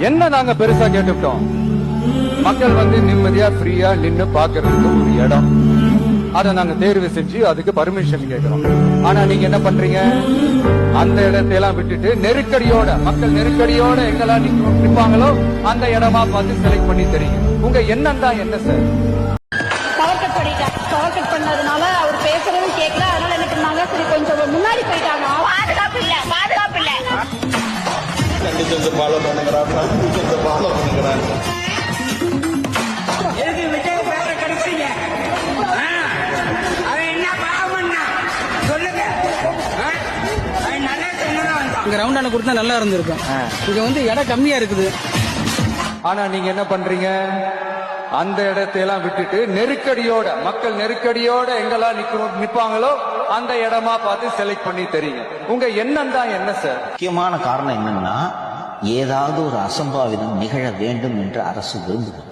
என்ன நாங்க பெருசா கேட்டுக்கிட்டோம்? மக்கள் வந்து நிம்மதியா ஃப்ரீயா நின்னு பாக்குறதுக்கு ஒரு இடம். அதை நாங்க தேர்வு செஞ்சு அதுக்கு பர்மிஷன் கேட்கிறோம். ஆனா நீங்க என்ன பண்றீங்க? அந்த இடத்தையெல்லாம் விட்டுட்டு நெருக்கடியோட மக்கள் நெருக்கடியோட எங்கெல்லாம் நிக்க- நிற்பாங்களோ அந்த இடமா பார்த்து செலக்ட் பண்ணி தெரியும். உங்க எண்ணம் தான் என்ன சார் பண்ணதுனால அவர் பேசுறதும் கேட்கல. அதனால எனக்கு நாங்க சொல்லுங்க. ஆ? அவன் நல்லா சொன்னா வந்தான். இங்க ரவுண்டான கொடுத்தா நல்லா இருந்திருக்கும். இங்க வந்து இடம் கம்மியா இருக்குது. ஆனா நீங்க என்ன பண்றீங்க? அந்த இடத்தை எல்லாம் விட்டுட்டு நெருக்கடியோட மக்கள் நெருக்கடியோட எங்கெல்லாம் நிக்கணும் நிப்பாங்களோ அந்த இடமா பார்த்து செலக்ட் பண்ணி தெரியுங்க. உங்க எண்ணம் தான் என்ன சார் முக்கியமான காரணம் என்னன்னா ஏதாவது ஒரு அசம்பாவிதம் நிகழ வேண்டும் என்று அரசு விரும்புகிறது.